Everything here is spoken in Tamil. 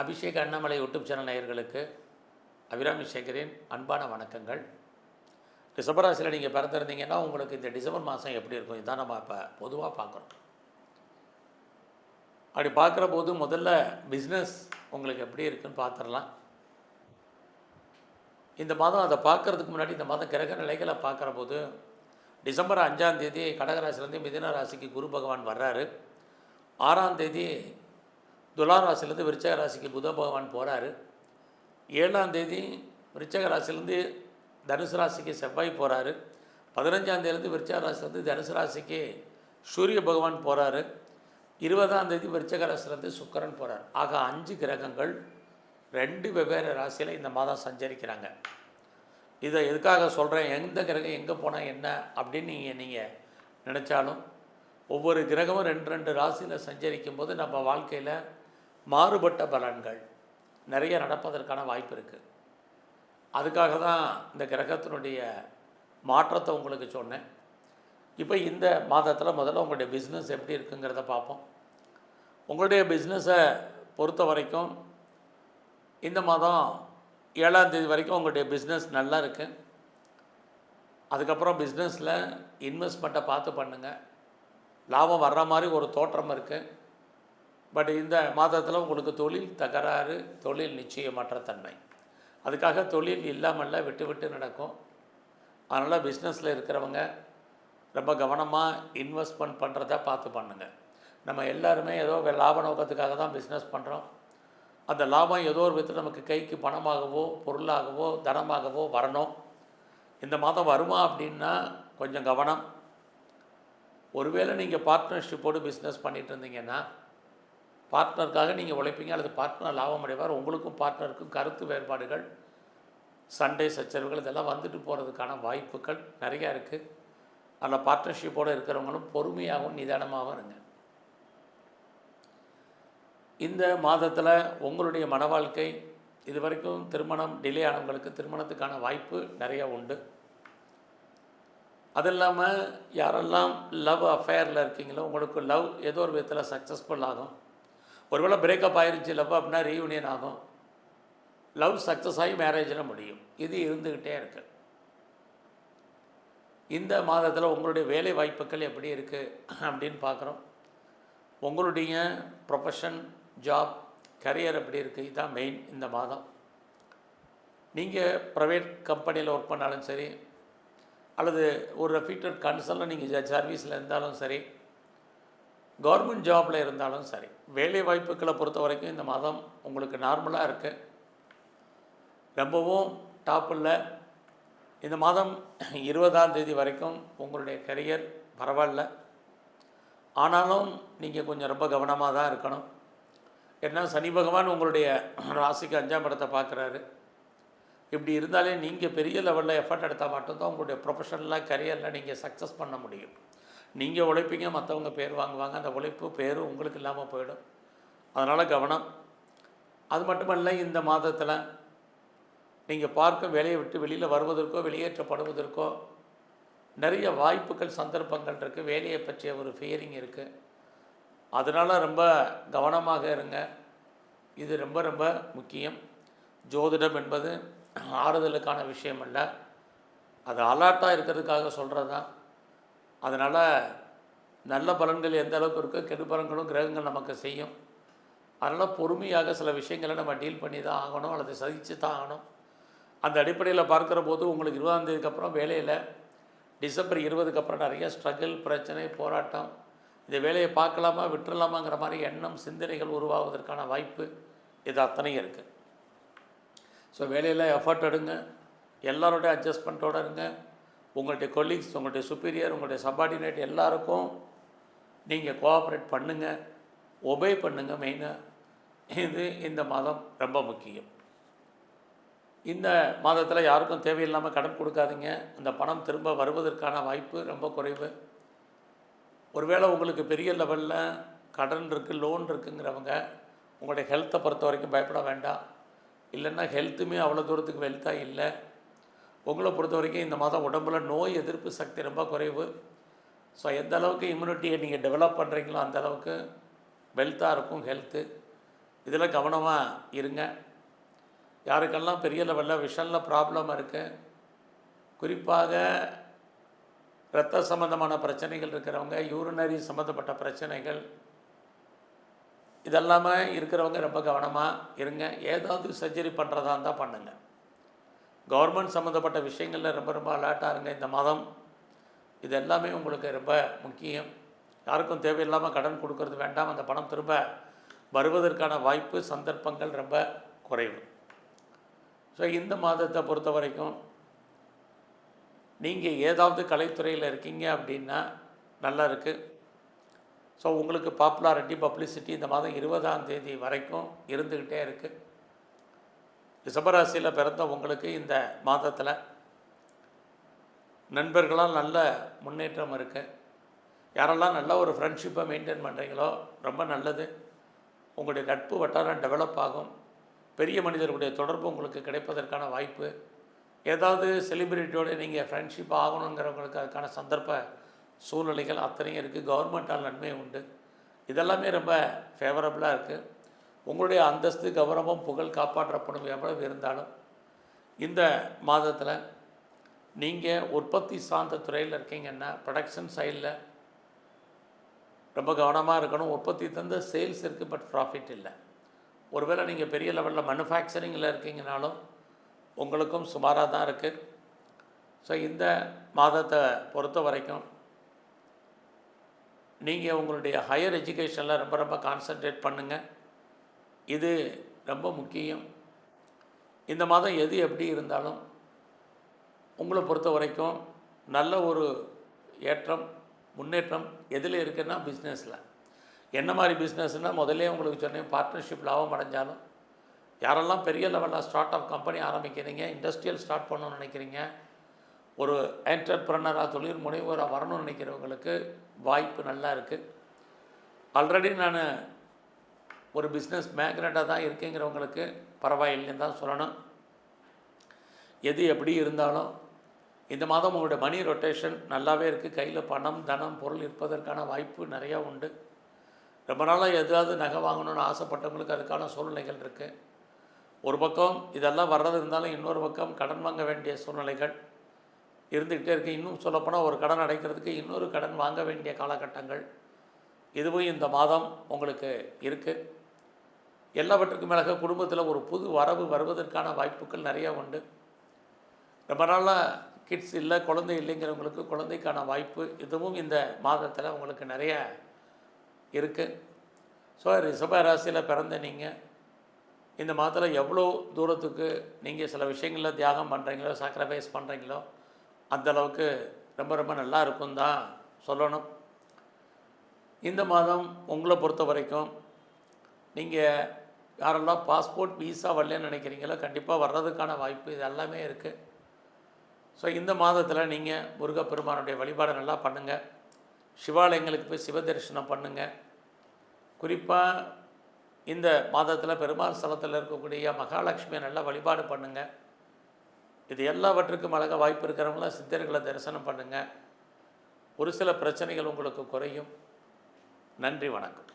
அபிஷேக் அண்ணாமலை யூடியூப் சேனல் நேயர்களுக்கு அபிராமி சேகரின் அன்பான வணக்கங்கள். ரிஷபராசியில் நீங்கள் பிறந்திருந்தீங்கன்னா உங்களுக்கு இந்த டிசம்பர் மாதம் எப்படி இருக்கும்? இதுதான் நம்ம இப்போ பொதுவாக பார்க்குறோம். அப்படி பார்க்குற போது முதல்ல பிஸ்னஸ் உங்களுக்கு எப்படி இருக்குன்னு பார்த்துடலாம். இந்த மாதம் அதை பார்க்கறதுக்கு முன்னாடி இந்த மாதம் கிரக நிலைகளை பார்க்குற போது டிசம்பர் அஞ்சாம் தேதி கடகராசிலேருந்து மிதின ராசிக்கு குரு பகவான் வர்றாரு. ஆறாம் தேதி துலாராசிலேருந்து விருச்சக ராசிக்கு புத பகவான் போகிறாரு ஏழாம் தேதி விருச்சக ராசிலேருந்து தனுசு ராசிக்கு செவ்வாய் போகிறாரு பதினஞ்சாம் தேதியிலேருந்து விருச்சக ராசிலேருந்து தனுசு ராசிக்கு சூரிய பகவான் போகிறாரு இருபதாம் தேதி விருச்சக ராசிலேருந்து சுக்கரன் போகிறார் ஆக அஞ்சு கிரகங்கள் ரெண்டு வெவ்வேறு ராசியில் இந்த மாதம் சஞ்சரிக்கிறாங்க. இதை எதுக்காக சொல்கிறேன் எந்த கிரகம் எங்கே போனால் என்ன அப்படின்னு நீங்கள் நீங்கள் நினச்சாலும் ஒவ்வொரு கிரகமும் ரெண்டு ரெண்டு ராசியில் சஞ்சரிக்கும் போது நம்ம வாழ்க்கையில் மாறுபட்ட பலன்கள் நிறைய நடப்பதற்கான வாய்ப்பு இருக்குது அதுக்காக தான் இந்த கிரகத்தினுடைய மாற்றத்தை உங்களுக்கு சொன்னேன். இப்போ இந்த மாதத்தில் முதல்ல உங்களுடைய பிஸ்னஸ் எப்படி இருக்குங்கிறத பார்ப்போம். உங்களுடைய பிஸ்னஸை பொறுத்த வரைக்கும் இந்த மாதம் ஏழாம் தேதி வரைக்கும் உங்களுடைய பிஸ்னஸ் நல்லா இருக்குது அதுக்கப்புறம் பிஸ்னஸில் இன்வெஸ்ட்மெண்ட்டை பார்த்து பண்ணுங்கள் லாபம் வர்ற மாதிரி ஒரு தோற்றம் இருக்குது பட் இந்த மாதத்தில் உங்களுக்கு தொழில் தகராறு தொழில் நிச்சயமற்ற தன்மை. அதுக்காக தொழில் இல்லாமல்ல விட்டு விட்டு நடக்கும். அதனால் பிஸ்னஸில் இருக்கிறவங்க ரொம்ப கவனமாக இன்வெஸ்ட்மெண்ட் பண்ணுறத பார்த்து பண்ணுங்கள் நம்ம எல்லாருமே ஏதோ லாப நோக்கத்துக்காக தான் பிஸ்னஸ் பண்ணுறோம் அந்த லாபம் ஏதோ ஒரு விதத்தில் நமக்கு கைக்கு பணமாகவோ பொருளாகவோ தனமாகவோ வரணும். இந்த மாதம் வருமா அப்படின்னா கொஞ்சம் கவனம். ஒருவேளை நீங்கள் பார்ட்னர்ஷிப்போடு பிஸ்னஸ் பண்ணிகிட்டு இருந்தீங்கன்னா பார்ட்னருக்காக நீங்கள் உழைப்பீங்க அல்லது பார்ட்னர் லாபம் அடைவார் உங்களுக்கும் பார்ட்னருக்கும் கருத்து வேறுபாடுகள் சண்டை சச்சரவுகள் இதெல்லாம் வந்துட்டு போகிறதுக்கான வாய்ப்புகள் நிறையா இருக்குது அதில் பார்ட்னர்ஷிப்போடு இருக்கிறவங்களும் பொறுமையாகவும் நிதானமாகவும் இருங்க. இந்த மாதத்தில் உங்களுடைய மன வாழ்க்கை இது வரைக்கும் திருமணம் டிலே ஆனவங்களுக்கு திருமணத்துக்கான வாய்ப்பு நிறைய உண்டு. அது இல்லாமல் யாரெல்லாம் லவ் அஃபேரில் இருக்கீங்களோ உங்களுக்கு லவ் ஏதோ ஒரு விதத்தில் சக்ஸஸ்ஃபுல் ஆகும். ஒருவேளை பிரேக்கப் ஆயிருச்சு லவ் அப்படின்னா ரீயூனியன் ஆகும். லவ் சக்ஸஸ் ஆகி மேரேஜில் முடியும். இது இருந்துக்கிட்டே இருக்கு. இந்த மாதத்தில் உங்களுடைய வேலை வாய்ப்புகள் எப்படி இருக்குது அப்படின்னு பார்க்குறோம். உங்களுடைய ப்ரொஃபஷன் ஜாப் கரியர் எப்படி இருக்குது இதுதான் மெயின் இந்த மாதம். நீங்கள் ப்ரைவேட் கம்பெனியில் ஒர்க் பண்ணாலும் சரி அல்லது ஒரு ரெஃபீட்டட் கன்சர்னில் நீங்கள் சர்வீஸில் இருந்தாலும் சரி கவர்மெண்ட் ஜாபில் இருந்தாலும் சரி வேலை வாய்ப்புகளை பொறுத்த வரைக்கும் இந்த மாதம் உங்களுக்கு நார்மலாக இருக்குது ரொம்பவும் டாப் இல்லை. இந்த மாதம் இருபதாம் தேதி வரைக்கும் உங்களுடைய கரியர் பரவாயில்ல. ஆனாலும் நீங்கள் கொஞ்சம் ரொம்ப கவனமாக தான் இருக்கணும். ஏன்னா சனி பகவான் உங்களுடைய ராசிக்கு அஞ்சாம் இடத்தை பார்க்குறாரு. இப்படி இருந்தாலே நீங்கள் பெரிய லெவலில் எஃபர்ட் எடுத்தால் மட்டும்தான் உங்களுடைய ப்ரொஃபஷனலாக கரியரில் நீங்கள் சக்ஸஸ் பண்ண முடியும். நீங்கள் உழைப்பீங்க மற்றவங்க பேர் வாங்குவாங்க அந்த உழைப்பு பேரும் உங்களுக்கு இல்லாமல் போயிடும். அதனால் கவனம். அது மட்டுமல்ல இந்த மாதத்தில் நீங்கள் பார்க்கும் வேலையை விட்டு வெளியில் வருவதற்கோ வெளியேற்றப்படுவதற்கோ நிறைய வாய்ப்புகள் சந்தர்ப்பங்கள் இருக்குது வேலையை பற்றிய ஒரு ஃபியரிங் இருக்குது அதனால் ரொம்ப கவனமாக இருங்க. இது ரொம்ப ரொம்ப முக்கியம். ஜோதிடம் என்பது ஆறுதலுக்கான விஷயம் அல்ல. அது அலர்ட்டாக இருக்கிறதுக்காக சொல்கிறது தான் அதனால் நல்ல பலன்கள் எந்த அளவுக்கு இருக்கோ கெடு பலன்களும் கிரகங்கள் நமக்கு செய்யும். அதனால் பொறுமையாக சில விஷயங்களை நம்ம டீல் பண்ணி தான் ஆகணும் அல்லது சகிச்சு தான் ஆகணும். அந்த அடிப்படையில் பார்க்குற போது உங்களுக்கு இருபதாந்தேதிக்கு அப்புறம் வேலையில் டிசம்பர் இருபதுக்கு அப்புறம் நிறைய ஸ்ட்ரகிள் பிரச்சனை போராட்டம். இந்த வேலையை பார்க்கலாமா விட்டுறலாமாங்கிற மாதிரி எண்ணம் சிந்தனைகள் உருவாவதற்கான வாய்ப்பு இது அத்தனையும் இருக்குது ஸோ வேலையில் எஃபர்ட் எடுங்க. எல்லாரோட அட்ஜஸ்ட்மெண்ட்டோடு இருங்க. உங்களுடைய கொலீக்ஸ் உங்களுடைய சுப்பீரியர் உங்களுடைய சப்பார்டினேட் எல்லாருக்கும் நீங்கள் கோஆப்ரேட் பண்ணுங்கள் ஒபே பண்ணுங்கள் மெயினாக இது இந்த மாதம் ரொம்ப முக்கியம். இந்த மாதத்தில் யாருக்கும் தேவையில்லாமல் கடன் கொடுக்காதீங்க. அந்த பணம் திரும்ப வருவதற்கான வாய்ப்பு ரொம்ப குறைவு. ஒருவேளை உங்களுக்கு பெரிய லெவலில் கடன் இருக்குது லோன் இருக்குங்கிறவங்க உங்களுடைய ஹெல்த்தை பொறுத்த வரைக்கும் பயப்பட வேண்டாம். இல்லைன்னா ஹெல்த்துமே அவ்வளோ தூரத்துக்கு வெல்த்தாக இல்லை. உங்களை பொறுத்த வரைக்கும் இந்த மாதம் உடம்புல நோய் எதிர்ப்பு சக்தி ரொம்ப குறைவு. ஸோ எந்த அளவுக்கு இம்யூனிட்டியை நீங்கள் டெவலப் பண்ணுறீங்களோ அந்த அளவுக்கு வெல்த்தாக இருக்கும் ஹெல்த்து இதில் கவனமாக இருங்க. யாருக்கெல்லாம் பெரிய லெவலில் விஷனில் ப்ராப்ளம் இருக்குது குறிப்பாக இரத்த சம்மந்தமான பிரச்சனைகள் இருக்கிறவங்க யூரினரி சம்மந்தப்பட்ட பிரச்சனைகள் இதெல்லாமே இருக்கிறவங்க ரொம்ப கவனமாக இருங்க. ஏதாவது சர்ஜரி பண்ணுறதா இருந்தால் பண்ணுங்கள் கவர்மெண்ட் சம்மந்தப்பட்ட விஷயங்களில் ரொம்ப ரொம்ப அலர்ட்டாக இருங்க. இந்த மாதம் இது எல்லாமே உங்களுக்கு ரொம்ப முக்கியம். யாருக்கும் தேவையில்லாமல் கடன் கொடுக்கறது வேண்டாம். அந்த பணம் திரும்ப வருவதற்கான வாய்ப்பு சந்தர்ப்பங்கள் ரொம்ப குறைவு. ஸோ இந்த மாதத்தை பொறுத்த வரைக்கும் நீங்கள் ஏதாவது கலைத்துறையில் இருக்கீங்க அப்படின்னா நல்லா இருக்குது ஸோ உங்களுக்கு பாப்புலாரிட்டி பப்ளிசிட்டி இந்த மாதம் இருபதாம் தேதி வரைக்கும் இருந்துக்கிட்டே இருக்குது ரிஷபராசியில் பிறந்த உங்களுக்கு இந்த மாதத்தில் நண்பர்களால் நல்ல முன்னேற்றம் இருக்குது யாரெல்லாம் நல்ல ஒரு ஃப்ரெண்ட்ஷிப்பை மெயின்டைன் பண்ணுறீங்களோ ரொம்ப நல்லது. உங்களுடைய நட்பு வட்டாரம் டெவலப் ஆகும். பெரிய மனிதர்களுடைய தொடர்பு உங்களுக்கு கிடைப்பதற்கான வாய்ப்பு. ஏதாவது செலிபிரிட்டியோடு நீங்கள் ஃப்ரெண்ட்ஷிப் ஆகணுங்கிறவங்களுக்கு அதுக்கான சந்தர்ப்ப சூழ்நிலைகள் அத்தனையும் இருக்குது கவர்மெண்ட்டால் நன்மை உண்டு. இதெல்லாமே ரொம்ப ஃபேவரபுளாக இருக்குது உங்களுடைய அந்தஸ்து கௌரவம் புகழ் காப்பாற்றப்படும் எவ்வளவு இருந்தாலும் இந்த மாதத்தில் நீங்கள் உற்பத்தி சார்ந்த துறையில் இருக்கீங்கன்னா ப்ரொடக்ஷன் சைடில் ரொம்ப கவனமாக இருக்கணும். உற்பத்தி தந்த சேல்ஸ் இருக்குது பட் ப்ராஃபிட் இல்லை. ஒருவேளை நீங்கள் பெரிய லெவலில் மனுஃபேக்சரிங்கில் இருக்கீங்கனாலும் உங்களுக்கும் சுமாராக தான் இருக்குது ஸோ இந்த மாதத்தை பொறுத்த வரைக்கும் நீங்கள் உங்களுடைய ஹையர் எஜுகேஷனில் ரொம்ப ரொம்ப கான்சன்ட்ரேட் பண்ணுங்கள் இது ரொம்ப முக்கியம். இந்த மாதம் எது எப்படி இருந்தாலும் உங்களை பொறுத்த வரைக்கும் நல்ல ஒரு ஏற்றம் முன்னேற்றம் எதில் இருக்குன்னா பிஸ்னஸில் என்ன மாதிரி பிஸ்னஸ்னால் முதல்ல உங்களுக்கு சொன்னேன் பார்ட்னர்ஷிப் லாபம் அடைஞ்சாலும் யாரெல்லாம் பெரிய லெவலில் ஸ்டார்ட் அப் கம்பெனி ஆரம்பிக்கிறீங்க இண்டஸ்ட்ரியல் ஸ்டார்ட் பண்ணணும்னு நினைக்கிறீங்க ஒரு என்டர்பிரனராக தொழில் முனைவராக வரணும்னு நினைக்கிறவங்களுக்கு வாய்ப்பு நல்லா இருக்குது ஆல்ரெடி நான் ஒரு பிஸ்னஸ் மேக்னட்டாக தான் இருக்கேங்கிறவங்களுக்கு பரவாயில்லைன்னு தான் சொல்லணும். எது எப்படி இருந்தாலும் இந்த மாதம் உங்களுடைய மணி ரொட்டேஷன் நல்லாவே இருக்குது கையில் பணம் தனம் பொருள் இருப்பதற்கான வாய்ப்பு நிறையா உண்டு. ரொம்ப நாளாக எதாவது நகை வாங்கணும்னு ஆசைப்பட்டவங்களுக்கு அதுக்கான சூழ்நிலைகள் இருக்குது ஒரு பக்கம் இதெல்லாம் வர்றது இருந்தாலும் இன்னொரு பக்கம் கடன் வாங்க வேண்டிய சூழ்நிலைகள் இருந்துக்கிட்டே இருக்குது இன்னும் சொல்லப்போனால் ஒரு கடன் அடைக்கிறதுக்கு இன்னொரு கடன் வாங்க வேண்டிய காலகட்டங்கள். இதுவும் இந்த மாதம் உங்களுக்கு இருக்குது எல்லாவற்றுக்கும் மேலாக குடும்பத்தில் ஒரு புது வரவு வருவதற்கான வாய்ப்புகள் நிறையா உண்டு. ரொம்ப நாளாக கிட்ஸ் இல்லை குழந்தை இல்லைங்கிறவங்களுக்கு குழந்தைக்கான வாய்ப்பு இதுவும் இந்த மாதத்தில் உங்களுக்கு நிறைய இருக்குது ஸோ ரிஷப ராசியில் பிறந்த நீங்கள் இந்த மாதத்தில் எவ்வளோ தூரத்துக்கு நீங்கள் சில விஷயங்களில் தியாகம் பண்ணுறீங்களோ சாக்ரிஃபைஸ் பண்ணுறீங்களோ அந்தளவுக்கு ரொம்ப ரொம்ப நல்லா இருக்கும் தான் சொல்லணும். இந்த மாதம் உங்களை பொறுத்த வரைக்கும் நீங்கள் யாரெல்லாம் பாஸ்போர்ட் வீசா வரலன்னு நினைக்கிறீங்களோ கண்டிப்பாக வர்றதுக்கான வாய்ப்பு இது எல்லாமே இருக்குது ஸோ இந்த மாதத்தில் நீங்கள் முருகப்பெருமானுடைய வழிபாடை நல்லா பண்ணுங்கள் சிவாலயங்களுக்கு போய் சிவ தரிசனம் பண்ணுங்கள் குறிப்பாக இந்த மாதத்தில் பெருமாள் ஸ்தலத்தில் இருக்கக்கூடிய மகாலட்சுமியை நல்லா வழிபாடு பண்ணுங்கள் இது எல்லாவற்றுக்கும் அழகாக வாய்ப்பு இருக்கிறவங்களாம் சித்தர்களை தரிசனம் பண்ணுங்கள் ஒரு சில பிரச்சனைகள் உங்களுக்கு குறையும். நன்றி வணக்கம்.